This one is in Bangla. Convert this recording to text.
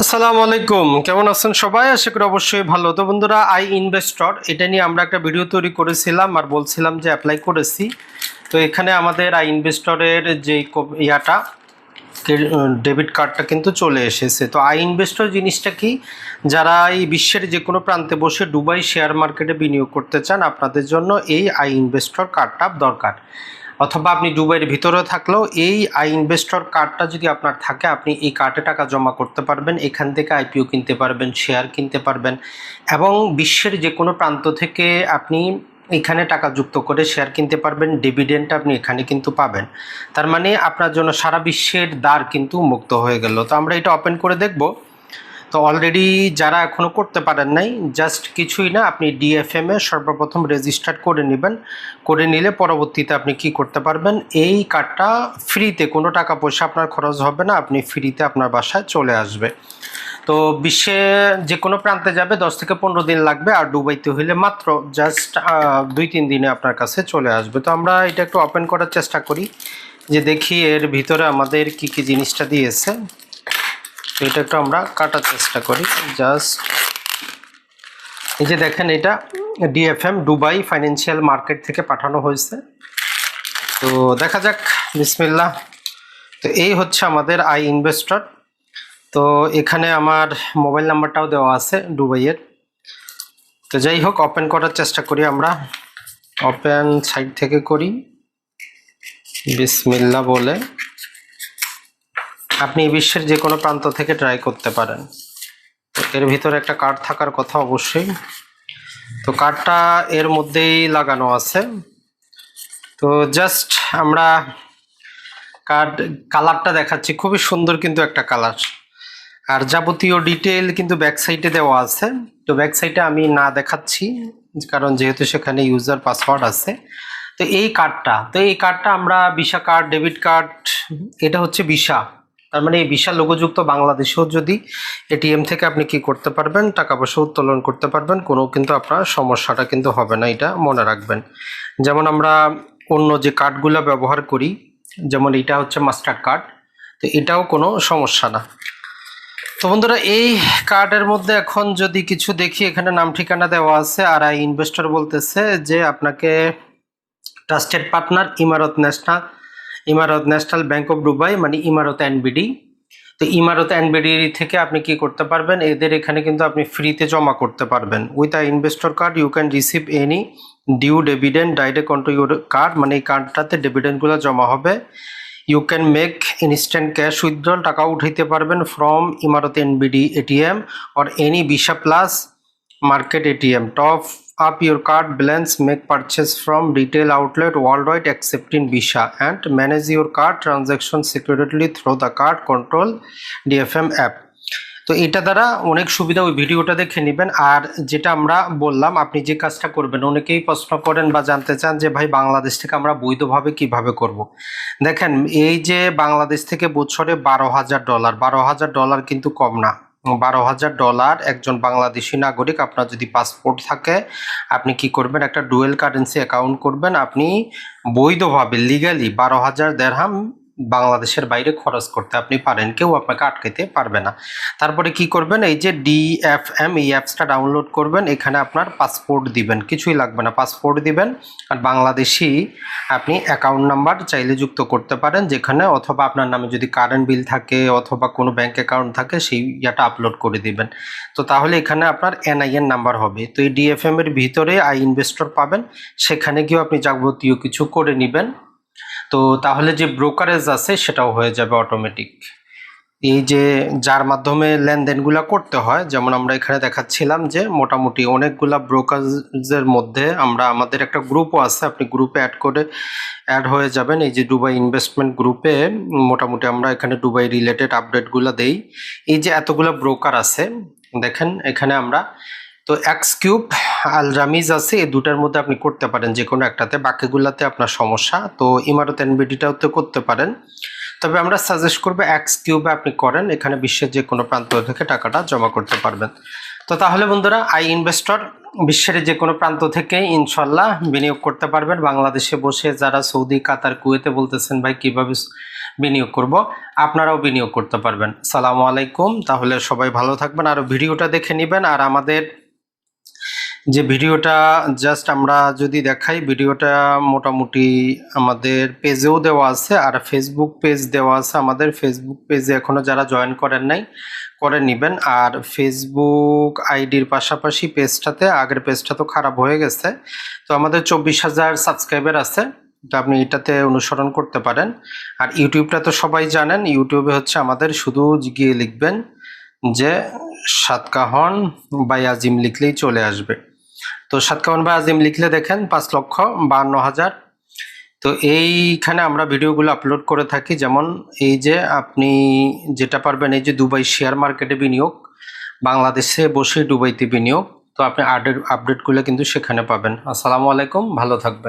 আসসালামু আলাইকুম। কেমন আছেন সবাই? আশা করি অবশ্যই ভালো। তো বন্ধুরা আই ইনভেস্টর এটা নিয়ে আমরা একটা ভিডিও তৈরি করেছিলাম আর বলছিলাম যে অ্যাপ্লাই করেছি। তো এখানে আমাদের আই ইনভেস্টরের যে ইয়াটা ডেবিট কার্ডটা কিন্তু চলে এসেছে। তো আই ইনভেস্টর জিনিসটা কি? যারা এই বিশ্বের যে কোনো প্রান্তে বসে দুবাই শেয়ার মার্কেটে বিনিয়োগ করতে চান, আপনাদের জন্য এই আই ইনভেস্টর কার্ডটা দরকার। অথবা আপনি দুবাইয়ের ভিতরে থাকলেও এই আই ইনভেস্টর কার্ডটা যদি আপনার থাকে, আপনি এই কার্ডে টাকা জমা করতে পারবেন, এখান থেকে আইপিও কিনতে পারবেন শেয়ার কিনতে পারবেন এবং বিশ্বের যে কোনো প্রান্ত থেকে আপনি এখানে টাকা যুক্ত করে শেয়ার কিনতে পারবেন ডিভিডেন্ট আপনি এখানে কিন্তু পাবেন। তার মানে আপনার জন্য সারা বিশ্বের দ্বার কিন্তু মুক্ত হয়ে গেল। তো আমরা এটা ওপেন করে দেখব। তো অলরেডি যারা এখনও করতে পারেন নাই জাস্ট কিছুই না, আপনি ডিএফএম এ সর্বপ্রথম রেজিস্টার করে নেবেন। করে নিলে পরবর্তীতে আপনি কি করতে পারবেন, এই কার্ডটা ফ্রিতে কোনো টাকা পয়সা আপনার খরচ হবে না, আপনি ফ্রিতে আপনার বাসায় চলে আসবে। তো বিশ্বে যে কোনো প্রান্তে যাবে, দশ থেকে পনেরো দিন লাগবে, আর দুবাইতে হইলে মাত্র জাস্ট দুই তিন দিনে আপনার কাছে চলে আসবে। তো আমরা এটা একটু ওপেন করার চেষ্টা করি, যে দেখি এর ভিতরে আমাদের কি কি জিনিসটা দিয়েছে। এটা একটু আমরা কাটার চেষ্টা করি। জাস্ট এই যে দেখেন এটা ডিএফএম দুবাই ফাইন্যান্সিয়াল মার্কেট থেকে পাঠানো হয়েছে। তো দেখা যাক, বিসমিল্লাহ। তো এই হচ্ছে আমাদের আই ইনভেস্টর তো এখানে আমার মোবাইল নাম্বারটাও দেওয়া আছে দুবাইয়ের তো যাই হোক ওপেন করার চেষ্টা করি আমরা। ওপেন সাইড থেকে করি। বিসমিল্লা বলে। আপনি বিশ্বের যে কোনো প্রান্ত থেকে ট্রাই করতে পারেন। এর ভিতরে একটা কার্ড থাকার কথা অবশ্যই। তো কার্ডটা এর মধ্যেই লাগানো আছে। তো জাস্ট আমরা কার্ড কালারটা দেখাচ্ছি। খুবই সুন্দর কিন্তু একটা কালার আর যাবতীয় ডিটেল কিন্তু ব্যাক সাইডে দেওয়া আছে। তো ব্যাক সাইডে আমি না দেখাচ্ছি, কারণ যেহেতু সেখানে ইউজার পাসওয়ার্ড আছে। তো এই কার্ডটা তো এই কার্ডটা আমরা ভিসা কার্ড ডেবিট কার্ড এটা হচ্ছে ভিসা তার মানে এই বিশাল লোগোযুক্ত বাংলাদেশেও যদি এটিএম থেকে আপনি কি করতে পারবেন, টাকা পয়সা উত্তোলন করতে পারবেন, কোনো কিন্তু আপনার সমস্যাটা কিন্তু হবে না, এটা মনে রাখবেন। যেমন আমরা অন্য যে কার্ডগুলো ব্যবহার করি, যেমন এটা হচ্ছে মাস্টার কার্ড, তো এটাও কোনো সমস্যা না। তো বন্ধুরা, এই কার্ডের মধ্যে এখন যদি কিছু দেখি, এখানে নাম ঠিকানা দেওয়া আছে, আর আই ইনভেস্টর বলতেছে যে আপনাকে trusted partner Emirates national Emirates national bank of Dubai মানে ইমারত এনবিডি। তো ইমারত এনবিডি থেকে আপনি কি করতে পারবেন? এদের এখানে কিন্তু আপনি ফ্রিতে জমা করতে পারবেন। With a investor card you can receive any due dividend direct on to your card মানে এই কার্ডটাতে ডেভিডেন্টগুলো জমা হবে। You can make instant cash withdrawal টাকা উঠাইতে পারবেন from Emirates NBD ATM or any Visa plus market ATM top up your card balance make purchase from retail outlet worldwide accepting Visa and manage your card transaction security through the card control DFM app তো এটা দ্বারা অনেক সুবিধা ওই ভিডিওটা দেখে নেবেন। আর যেটা আমরা বললাম, আপনি যে কাজটা করবেন, অনেকেই প্রশ্ন করেন বা জানতে চান যে, ভাই, বাংলাদেশ থেকে আমরা বৈধভাবে কীভাবে করব। দেখেন, এই যে বাংলাদেশ থেকে বছরে বারো হাজার ডলার, বারো হাজার ডলার কিন্তু কম না। বারো হাজার ডলার একজন বাংলাদেশি নাগরিক, আপনার যদি পাসপোর্ট থাকে, আপনি কি করবেন? একটা ডুয়েল কারেন্সি অ্যাকাউন্ট করবেন। আপনি বৈধভাবে লিগালি বারো হাজার দেড়হাম বাংলাদেশের বাইরে খরচ করতে আপনি পারেন, কেউ আপনাকে আটকাইতে পারবে না। তারপরে কি করবেন? এই যে ডিএফএম এই অ্যাপসটা ডাউনলোড করবেন, এখানে আপনার পাসপোর্ট দিবেন। কিছুই লাগবে না, পাসপোর্ট দিবেন। আর বাংলাদেশি আপনি অ্যাকাউন্ট নাম্বার চাইলে যুক্ত করতে পারেন, যেখানে অথবা আপনার নামে যদি কারেন্ট বিল থাকে অথবা কোনো ব্যাংক অ্যাকাউন্ট থাকে, সেই ইয়াটা আপলোড করে দিবেন। তো তাহলে এখানে আপনার এনআইএন নাম্বার হবে। তো এই ডিএফএম এর ভিতরে আই ইনভেস্টর পাবেন, সেখানে গিয়েও আপনি যাবতীয় কিছু করে নেবেন। তো তাহলে যে ব্রোকারেজ আছে সেটাও হয়ে যাবে অটোমেটিক এই যে যার মাধ্যমে লেনদেনগুলো করতে হয়, যেমন আমরা এখানে দেখাচ্ছিলাম যে মোটামুটি অনেকগুলা ব্রোকারেজের মধ্যে আমরা আমাদের একটা গ্রুপও আছে, আপনি গ্রুপে অ্যাড করে অ্যাড হয়ে যাবেন। এই যে দুবাই ইনভেস্টমেন্ট গ্রুপে মোটামুটি আমরা এখানে দুবাই রিলেটেড আপডেটগুলো দেই। এই যে এতগুলো ব্রোকার আছে, দেখেন এখানে আমরা তো এক্স কিউব আল রামিজ আছে, এই দুটার মধ্যে আপনি করতে পারেন যে কোনো একটাতে। বাকিগুলাতে আপনার সমস্যা। তো ইমারত এনবিডিটাও তো করতে পারেন। তবে আমরা সাজেস্ট করব এক্স কিউবে আপনি করেন, এখানে বিশ্বের যে কোনো প্রান্ত থেকে টাকাটা জমা করতে পারবেন। তো তাহলে বন্ধুরা আই ইনভেস্টর বিশ্বের যে কোনো প্রান্ত থেকে ইনশাল্লাহ বিনিয়োগ করতে পারবেন। বাংলাদেশে বসে যারা সৌদি, কাতার, কুয়েতে বলতেছেন, ভাই, কীভাবে বিনিয়োগ করব? আপনারাও বিনিয়োগ করতে পারবেন। সালামু আলাইকুম। তাহলে সবাই ভালো থাকবেন। আর ভিডিওটা দেখে নেবেন। আর আমাদের যে ভিডিওটা জাস্ট আমরা যদি দেখাই, ভিডিওটা মোটামুটি আমাদের পেজেও দেওয়া আছে আর ফেসবুক পেজ দেওয়া আছে। আমাদের ফেসবুক পেজে এখনও যারা জয়েন করেন নাই, করে নেবেন। আর ফেসবুক আইডির পাশাপাশি পেজটাতে আগের পেজটা তো খারাপ হয়ে গেছে। তো আমাদের চব্বিশ হাজার সাবস্ক্রাইবার আছে, তো আপনি এটাতে অনুসরণ করতে পারেন। আর ইউটিউবটা তো সবাই জানেন, ইউটিউবে হচ্ছে আমাদের শুধু গিয়ে লিখবেন যে সাতকাহন বাই আজিম লিখলেই চলে আসবে। তো সাতকাহন ভাই আজিম লিখলে দেখেন পাঁচ লক্ষ বান্ন হাজার। তো এইখানে আমরা ভিডিওগুলো আপলোড করে থাকি। যেমন এই যে আপনি যেটা পারবেন, এই যে দুবাই শেয়ার মার্কেটে বিনিয়োগ, বাংলাদেশে বসে দুবাইতে বিনিয়োগ, তো আপনি আপডেট আপডেটগুলো কিন্তু সেখানে পাবেন। আসসালামু আলাইকুম, ভালো থাকবেন।